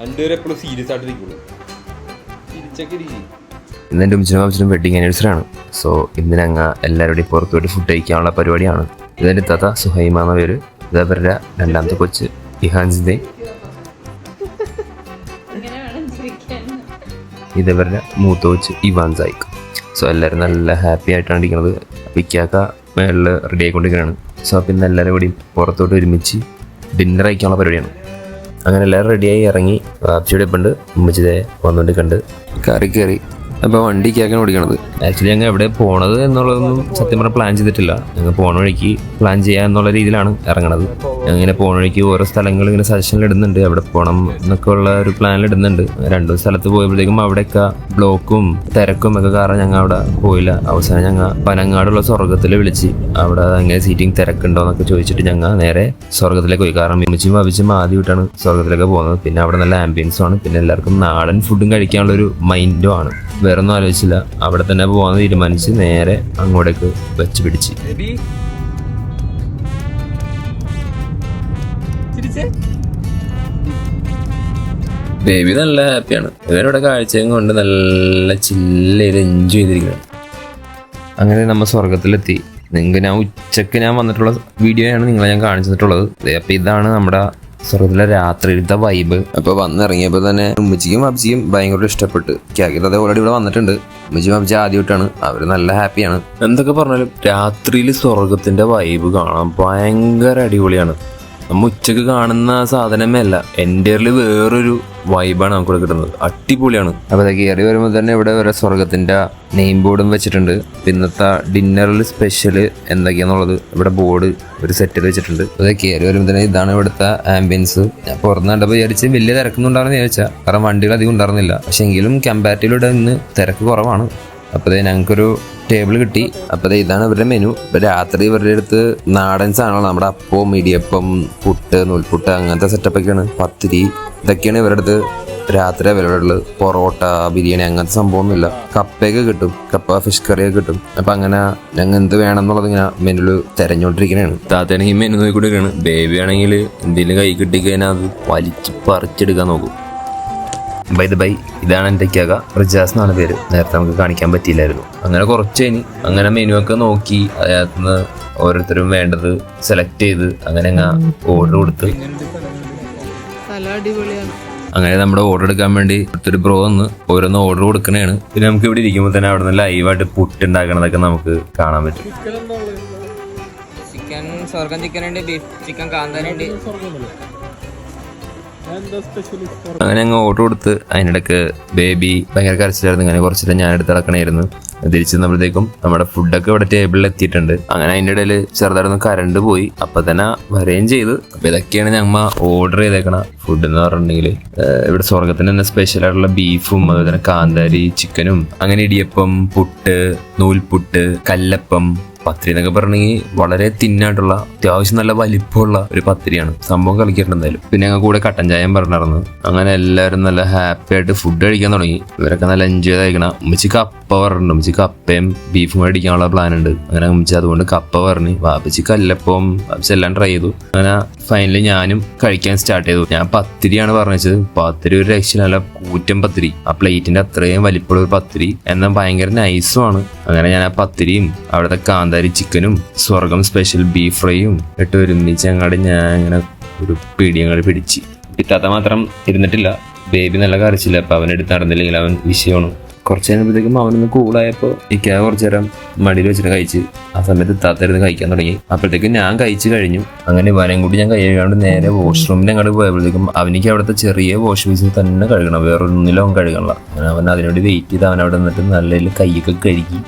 രണ്ടുപേരും എപ്പോഴും സീരിയസ് ആയിട്ട് ഇരിക്കുള്ളൂ. ചിരിച്ചൊക്കെ ഇരിക്കും. ഇന്ന് എന്റെ ഉമ്മച്ചിനും അമ്മച്ചിനും വെഡിങ് ആനിവേഴ്സറി ആണ്. സോ ഇന്ന് ഞങ്ങൾ എല്ലാവരുടെയും പുറത്തു പോയിട്ട് ഫുഡ് കഴിക്കാനുള്ള പരിപാടിയാണ്. ഇതെന്റെ തത സുഹൈമ എന്ന പേര്. ഇതവരുടെ രണ്ടാമത്തെ കൊച്ച് ഇഹാൻസിന്റെ. ഇതവരുടെ മൂത്ത കൊച്ച് ഇവാൻ സായിക്ക് സോ എല്ലാവരും നല്ല ഹാപ്പി ആയിട്ടാണ് ഇരിക്കുന്നത്. വിക്കാക്ക മേളിൽ റെഡി ആയിക്കൊണ്ടിരിക്കുകയാണ്. സോ പിന്നെ ഇന്ന് എല്ലാവരും കൂടി പുറത്തോട്ട് ഒരുമിച്ച് ഡിന്നർ കഴിക്കാനുള്ള പരിപാടിയാണ്. അങ്ങനെ എല്ലാവരും റെഡിയായി ഇറങ്ങി. വാപ്ചിയുടെ ഇപ്പുണ്ട്. ഉമ്മച്ചിതെ വന്നുകൊണ്ട് കണ്ട്. കയറി കയറി. അപ്പോൾ വണ്ടി കേൾക്കാൻ ഓടിക്കണത്. ആക്ച്വലി ഞങ്ങൾ എവിടെ പോണത് എന്നുള്ളതൊന്നും സത്യം പറഞ്ഞാൽ പ്ലാൻ ചെയ്തിട്ടില്ല. ഞങ്ങൾ പോണ വഴിക്ക് പ്ലാൻ ചെയ്യുക എന്നുള്ള രീതിയിലാണ് ഇറങ്ങണത്. ഇങ്ങനെ പോണ വഴിക്ക് ഓരോ സ്ഥലങ്ങൾ ഇങ്ങനെ സജഷനിൽ ഇടുന്നുണ്ട്. അവിടെ പോകണം എന്നൊക്കെ ഉള്ള ഒരു പ്ലാനിൽ ഇടുന്നുണ്ട്. രണ്ടു സ്ഥലത്ത് പോയപ്പോഴത്തേക്കും അവിടെയൊക്കെ ബ്ലോക്കും തിരക്കും ഒക്കെ കാരണം ഞങ്ങൾ അവിടെ പോയില്ല. അവസാനം ഞങ്ങൾ പനങ്ങാടുള്ള സ്വർഗത്തിൽ വിളിച്ച് അവിടെ എങ്ങനെ സീറ്റിംഗ് തിരക്കുണ്ടോ എന്നൊക്കെ ചോദിച്ചിട്ട് ഞങ്ങൾ നേരെ സ്വർഗത്തിലേക്ക് പോയി. കാരണം മിമിച്ചും ഭവിച്ചും ആദ്യമായിട്ടാണ് സ്വർഗത്തിലേക്ക് പോകുന്നത്. പിന്നെ അവിടെ നല്ല ആംബിയൻസും ആണ്. പിന്നെ എല്ലാവർക്കും നാടൻ ഫുഡും കഴിക്കാനുള്ള ഒരു മൈൻഡും ആണ്. വേറെ ഒന്നും ആലോചിച്ചില്ല. അവിടെ തന്നെ പോകാൻ തീരുമാനിച്ച് നേരെ അങ്ങോട്ടേക്ക് വെച്ച് പിടിച്ച്. ബേബി നല്ല ഹാപ്പിയാണ് ഇവരിവിടെ കാഴ്ചയും കൊണ്ട് നല്ല ചില്ലയിൽ എൻജോയ് ചെയ്തിരിക്കുകയാണ്. അങ്ങനെ നമ്മൾ സ്വർഗത്തിലെത്തി നിങ്ങൾക്ക് ഞാൻ ഉച്ചയ്ക്ക് ഞാൻ വന്നിട്ടുള്ള വീഡിയോയാണ് ആണ് നിങ്ങളെ ഞാൻ കാണിച്ചിട്ടുള്ളത്. തന്നിട്ടുള്ളത് അപ്പൊ ഇതാണ് നമ്മുടെ സ്വർഗത്തിലെ രാത്രിയിലത്തെ വൈബ് അപ്പൊ വന്നിറങ്ങിയപ്പോൾ തന്നെ ഉമ്മച്ചിക്കും അബ്ജിയും ഭയങ്കര ഇഷ്ടപ്പെട്ട്. ക്യാഗിത് അതേ ഓൾറെഡി ഇവിടെ വന്നിട്ടുണ്ട്. ഉമ്മച്ചിയും അബ്ജി ആദ്യമായിട്ടാണ്. അവർ നല്ല ഹാപ്പിയാണ് എന്തൊക്കെ പറഞ്ഞാലും രാത്രിയിൽ സ്വർഗത്തിന്റെ വൈബ് കാണാൻ ഭയങ്കര അടിപൊളിയാണ്. നമ്മ ഉച്ചയ്ക്ക് കാണുന്ന സാധനമേ അല്ല. എന്റെറിൽ വേറൊരു വൈബാണ് നമുക്ക് കിട്ടുന്നത്. അടിപൊളിയാണ്. അപ്പോൾ അത് കയറി വരുമ്പോൾ തന്നെ ഇവിടെ വരെ സ്വർഗത്തിന്റെ നെയിം ബോർഡും വെച്ചിട്ടുണ്ട്. ഇന്നത്തെ ഡിന്നറിൽ സ്പെഷ്യൽ എന്തൊക്കെയാന്നുള്ളത് ഇവിടെ ബോർഡ് ഒരു സെറ്റിൽ വെച്ചിട്ടുണ്ട്. അത് കയറി വരുമ്പോൾ തന്നെ ഇതാണ് ഇവിടുത്തെ ആംബിയൻസ് ഞാൻ പുറത്ത് കണ്ടപ്പോൾ വിചാരിച്ച് വലിയ തിരക്കൊന്നും ഉണ്ടാകുന്ന ചോദിച്ചാൽ കാരണം വണ്ടികൾ അധികം ഉണ്ടായിരുന്നില്ല. പക്ഷെ എങ്കിലും കമ്പാരിറ്റീവ് ഇവിടെ ഇന്ന് തിരക്ക് കുറവാണ്. അപ്പോൾ ഞങ്ങൾക്കൊരു ടേബിൾ കിട്ടി. അപ്പോൾ ഇതാണ് ഇവരുടെ മെനു രാത്രി ഇവരുടെ അടുത്ത് നാടൻ സാധനങ്ങളാണ്. നമ്മുടെ അപ്പം ഇടിയപ്പം പുട്ട് നൂൽപുട്ട് അങ്ങനത്തെ സെറ്റപ്പ് സെറ്റപ്പൊക്കെയാണ് പത്തിരി ഇതൊക്കെയാണ് ഇവരുടെ അടുത്ത് രാത്രി അവൈലബിൾ ഉള്ളത് പൊറോട്ട ബിരിയാണി അങ്ങനത്തെ സംഭവമൊന്നുമില്ല. കപ്പയൊക്കെ കിട്ടും. കപ്പ ഫിഷ് കറിയൊക്കെ കിട്ടും. അപ്പം അങ്ങനെ ഞങ്ങൾ എന്ത് വേണം എന്നുള്ളത് ഇങ്ങനെ മെനുവിൽ തിരഞ്ഞുകൊണ്ടിരിക്കുന്നതാണ് താത്തയാണെങ്കിൽ മെനു നോക്കിക്കൊണ്ടിരിക്കുകയാണ് ബേബി ആണെങ്കിൽ എന്തെങ്കിലും കൈ കിട്ടിക്കഴിഞ്ഞാൽ അത് വലിച്ച് പറിച്ചെടുക്കാൻ നോക്കും. ബൈ ദ ബൈ ഇതാണ് എന്റെ ക്യാക റിജാസ് എന്നാണ് പേര്. നേരത്തെ നമുക്ക് കാണിക്കാൻ പറ്റിയില്ലായിരുന്നു. അങ്ങനെ കുറച്ച് കഴിഞ്ഞ് അങ്ങനെ മെനു ഒക്കെ നോക്കി അതിനകത്ത് നിന്ന് ഓരോരുത്തരും വേണ്ടത് സെലക്ട് ചെയ്ത് അങ്ങനെ അങ്ങ് ഓർഡർ കൊടുത്ത്. അടിപൊളിയാണ്. അങ്ങനെ നമ്മുടെ ഓർഡർ എടുക്കാൻ വേണ്ടി ഒത്തിരി ബ്രോ വന്ന് ഓരോന്ന് ഓർഡർ കൊടുക്കണേണ്. പിന്നെ നമുക്ക് ഇവിടെ ഇരിക്കുമ്പോൾ തന്നെ അവിടെ നിന്ന് ലൈവായിട്ട് പുട്ട് ഉണ്ടാക്കണതൊക്കെ നമുക്ക് കാണാൻ പറ്റും. ചിക്കൻ സ്വർഗം ചിക്കൻ ഉണ്ട് ബീഫ് ചിക്കൻ കാന്താരി ഉണ്ട്. അങ്ങനെ അങ്ങ് ഓട്ടോ കൊടുത്ത് അതിനിടക്ക് ബേബി ഭയങ്കര കരച്ചിലായിരുന്നു. ഇങ്ങനെ കുറച്ചിട്ട് ഞാൻ എടുത്ത് നടക്കണായിരുന്നു. തിരിച്ചു വന്നപ്പോഴത്തേക്കും നമ്മുടെ ഫുഡൊക്കെ ഇവിടെ ടേബിളിൽ എത്തിയിട്ടുണ്ട്. അങ്ങനെ അതിന്റെ ഇടയിൽ ചെറുതായിട്ടൊന്ന് കറണ്ട് പോയി. അപ്പം തന്നെ വരെയും ചെയ്ത്. അപ്പം ഇതൊക്കെയാണ് ഞമ്മ ഓർഡർ ചെയ്തേക്കണ ഫുഡ് എന്ന് പറഞ്ഞിട്ടുണ്ടെങ്കിൽ ഇവിടെ സ്വർഗത്തിന് തന്നെ സ്പെഷ്യൽ ആയിട്ടുള്ള ബീഫും അതുപോലെ തന്നെ കാന്താരി ചിക്കനും അങ്ങനെ ഇടിയപ്പം പുട്ട് നൂൽപുട്ട് കല്ലപ്പം പത്തിരി എന്നൊക്കെ പറഞ്ഞെങ്കിൽ വളരെ തിന്നായിട്ടുള്ള അത്യാവശ്യം നല്ല വലിപ്പമുള്ള ഒരു പത്തിരിയാണ്. സംഭവം കളിക്കാറുണ്ട് എന്തായാലും. പിന്നെ ഞങ്ങൾ കൂടെ കട്ടൻ ചായം പറഞ്ഞിരുന്നു അങ്ങനെ എല്ലാവരും നല്ല ഹാപ്പി ആയിട്ട് ഫുഡ് കഴിക്കാൻ തുടങ്ങി. ഇവരൊക്കെ നല്ല എൻജോയ് കഴിക്കണം. ഉമ്മച്ചി കപ്പ പറഞ്ഞിട്ടുണ്ട്. ഉമ്മച്ചി കപ്പയും ബീഫും അടിക്കാനുള്ള പ്ലാൻ ഉണ്ട്. അങ്ങനെ ഉമ്മച്ചി അതുകൊണ്ട് കപ്പ പറഞ്ഞു വാപ്പിച്ച് കല്ലപ്പവും വാപ്പിച്ച് എല്ലാം ട്രൈ ചെയ്തു. അങ്ങനെ ഫൈനലി ഞാനും കഴിക്കാൻ സ്റ്റാർട്ട് ചെയ്തു. ഞാൻ പത്തിരിയാണ് പറഞ്ഞത് പത്തിരി ഒരു രക്ഷ നല്ല കൂറ്റൻ പത്തിരി. ആ പ്ലേറ്റിന്റെ അത്രയും വലിപ്പമുള്ള ഒരു പത്തിരി. എന്നാൽ ഭയങ്കര നൈസുമാണ് അങ്ങനെ ഞാൻ ആ പത്തിരിയും അവിടുത്തെ കാന്താരി ചിക്കനും സ്വർഗം സ്പെഷ്യൽ ബീഫ് ഫ്രൈയും ഇട്ട് ഒരുമിച്ച് അങ്ങോട്ട് ഞാൻ ഇങ്ങനെ ഒരു പിടിയും അങ്ങോട്ട് പിടിച്ച്. ഇത്താത്ത മാത്രം ഇരുന്നിട്ടില്ല. ബേബി നല്ല കരച്ചില്ല അവൻ എടുത്ത് നടന്നില്ലെങ്കിൽ അവൻ വിഷയമാണ്. കുറച്ച് കഴിയുമ്പോഴത്തേക്കും അവനൊന്ന് കൂളായപ്പോൾ ഇക്ക കുറച്ച് നേരം മടിയിൽ വെച്ചിട്ട് കഴിച്ച് ആ സമയത്ത് ഇത്താത്തായിരുന്നു കഴിക്കാൻ തുടങ്ങി. അപ്പോഴത്തേക്കും ഞാൻ കഴിച്ച് കഴിഞ്ഞു. അങ്ങനെ ഇവനെയും കൂടി ഞാൻ കഴിയാണ്ട് നേരെ വാഷ്റൂമിൽ അങ്ങോട്ട് പോയപ്പോഴത്തേക്കും അവനിക്ക് അവിടുത്തെ ചെറിയ വാഷ് ബേസിൽ തന്നെ കഴുകണം. വേറൊന്നിലും അവൻ കഴുകണില്ല. അങ്ങനെ അവൻ അതിനോട് വെയിറ്റ് ചെയ്ത് അവൻ അവിടെ നിന്നിട്ട് നല്ല കൈയൊക്കെ കഴുകി.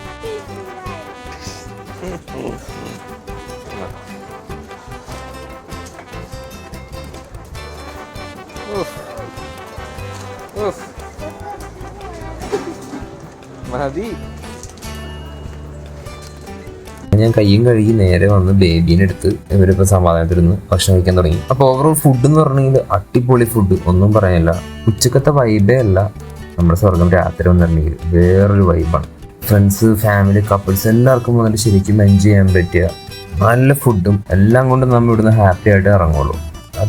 മതി. ഞാൻ കയ്യും കഴുകി നേരെ വന്ന് ബേബീനെ എടുത്ത് ഇവരിപ്പോ സമാധാനത്തിരുന്ന് ഭക്ഷണം കഴിക്കാൻ തുടങ്ങി. അപ്പോൾ ഓവറോൾ ഫുഡ് എന്ന് പറഞ്ഞെങ്കിൽ അടിപൊളി ഫുഡ് ഒന്നും പറയാനില്ല. ഉച്ചക്കത്തെ വൈബേ അല്ല. നമ്മുടെ സ്വർഗം രാത്രി വന്നിട്ടുണ്ടെങ്കിൽ വേറൊരു വൈബാണ് ഫ്രണ്ട്സ് ഫാമിലി കപ്പിൾസ് എല്ലാവർക്കും വന്നിട്ട് ശരിക്കും എൻജോയ് ചെയ്യാൻ പറ്റിയ നല്ല ഫുഡും എല്ലാം കൊണ്ടും നമ്മൾ ഇവിടുന്ന് ഹാപ്പി ആയിട്ട് ഇറങ്ങുള്ളൂ.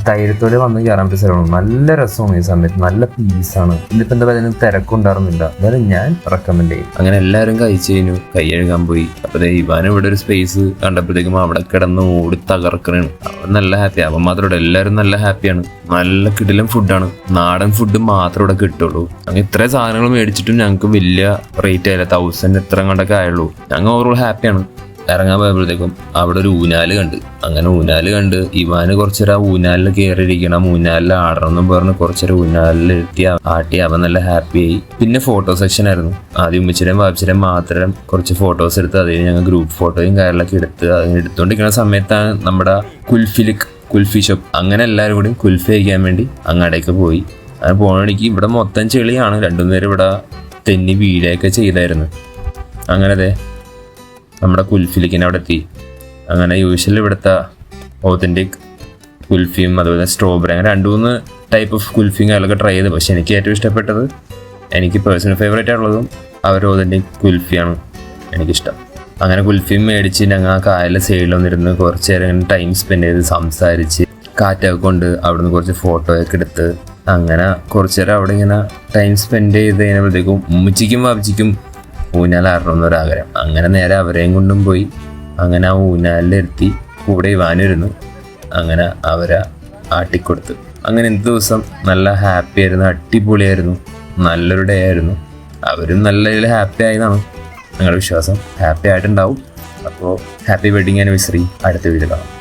ധൈര്യത്തോടെ വന്ന് കയറാൻ പറ്റിയ സ്ഥലമാണ്. നല്ല രസമാണ് ഈ സമയത്ത്. നല്ല പീസാണ് ഇതിപ്പോ എന്താ പറയുക തിരക്കുണ്ടായിരുന്നില്ല. എന്നാലും ഞാൻ റെക്കമെൻഡ് ചെയ്യും. അങ്ങനെ എല്ലാവരും കഴിച്ചു കഴിഞ്ഞു. കൈ കഴുകാൻ പോയി. അപ്പൊ ഇവാൻ ഇവിടെ ഒരു സ്പേസ് കണ്ടപ്പോഴത്തേക്കും അവിടെ കിടന്ന് ഓടി തകർക്കണാണ്. അവൻ നല്ല ഹാപ്പി അവൻ മാത്രമല്ല എല്ലാവരും നല്ല ഹാപ്പിയാണ് നല്ല കിടിലം ഫുഡാണ് നാടൻ ഫുഡ് മാത്രം ഇവിടെ കിട്ടുള്ളൂ. അങ്ങനെ ഇത്രയും സാധനങ്ങൾ മേടിച്ചിട്ടും ഞങ്ങൾക്ക് വലിയ റേറ്റ് ആയില്ല. തൗസൻഡ് എത്ര കണ്ടൊക്കെ ആയുള്ളൂ ഞങ്ങൾ ഓവറോൾ ഹാപ്പിയാണ് ഇറങ്ങാൻ പോയപ്പോഴത്തേക്കും അവിടെ ഒരു ഊനാല് കണ്ട്. അങ്ങനെ ഊനാല് കണ്ട് ഇവാന് കുറച്ചൊരു ആ ഊനാലിൽ കയറിയിരിക്കണം ഊനാലിൽ ആടണം എന്നും പറഞ്ഞ് കുറച്ചൊരു ഊനാലിൽ എത്തി ആട്ടി അവൻ നല്ല ഹാപ്പി ആയി. പിന്നെ ഫോട്ടോ സെക്ഷൻ ആയിരുന്നു. ആദ്യം ഉമ്മച്ചിരം വാപ്പിച്ചിരം മാത്രം കുറച്ച് ഫോട്ടോസ് എടുത്ത് അതിന് ഞങ്ങൾ ഗ്രൂപ്പ് ഫോട്ടോയും കാര്യങ്ങളൊക്കെ എടുത്ത് അതിന് എടുത്തുകൊണ്ടിരിക്കുന്ന സമയത്താണ് നമ്മുടെ കുൽഫിലിക് കുൽഫി ഷോപ്പ് അങ്ങനെ എല്ലാവരും കൂടി കുൽഫി കഴിക്കാൻ വേണ്ടി അങ്ങടേക്ക് പോയി. അങ്ങനെ പോകണമെങ്കിൽ ഇവിടെ മൊത്തം ചെളിയാണ്. രണ്ടു നേരം ഇവിടെ തെന്നി വീഴുകയൊക്കെ ചെയ്തായിരുന്നു. അങ്ങനെ അതെ നമ്മുടെ കുൽഫിലിക്കിനെ അവിടെ എത്തി. അങ്ങനെ യൂഷ്വലി ഇവിടുത്തെ ഓത്തന്റിക് കുൽഫിയും അതുപോലെ സ്ട്രോബെറി അങ്ങനെ രണ്ട് മൂന്ന് ടൈപ്പ് ഓഫ് കുൽഫിയും കാര്യങ്ങളൊക്കെ ട്രൈ ചെയ്തു. പക്ഷേ എനിക്ക് ഏറ്റവും ഇഷ്ടപ്പെട്ടത് എനിക്ക് പേഴ്സണൽ ഫേവറേറ്റ് ആയിട്ടുള്ളതും അവർ ഓതന്റിക് കുൽഫിയാണ് എനിക്കിഷ്ടം. അങ്ങനെ കുൽഫിയും മേടിച്ച് ഞങ്ങൾ ആ കായലിലെ സൈഡിൽ വന്നിരുന്ന്. കുറച്ച് നേരം ഇങ്ങനെ ടൈം സ്പെൻഡ് ചെയ്ത് സംസാരിച്ച് കാറ്റൊക്കെ കൊണ്ട് അവിടുന്ന് കുറച്ച് ഫോട്ടോയൊക്കെ എടുത്ത് അങ്ങനെ കുറച്ച് നേരം അവിടെ ഇങ്ങനെ ടൈം സ്പെൻഡ് ചെയ്ത് കഴിഞ്ഞപ്പോഴത്തേക്കും ഉമ്മച്ചിക്കും വാപ്പിച്ചിക്കും ഊഞ്ഞാലാടണം എന്നൊരാഗ്രഹം അങ്ങനെ നേരെ അവരെയും കൊണ്ടും പോയി. അങ്ങനെ ആ ഊഞ്ഞാലിലിരുത്തി കൂടെ ഇവാനിരുന്നു അങ്ങനെ അവരെ ആട്ടിക്കൊടുത്തു. അങ്ങനെ എന്ത് ദിവസം നല്ല ഹാപ്പി ആയിരുന്നു അടിപൊളിയായിരുന്നു നല്ലൊരു ഡേ ആയിരുന്നു. അവരും നല്ല രീതിയിൽ ഹാപ്പി ആയതാണ് ഞങ്ങളുടെ വിശ്വാസം. ഹാപ്പി ആയിട്ടുണ്ടാവും. അപ്പോൾ ഹാപ്പി വെഡിങ് ആനിവേഴ്സറി. അടുത്ത വീഡിയോ കാണാം.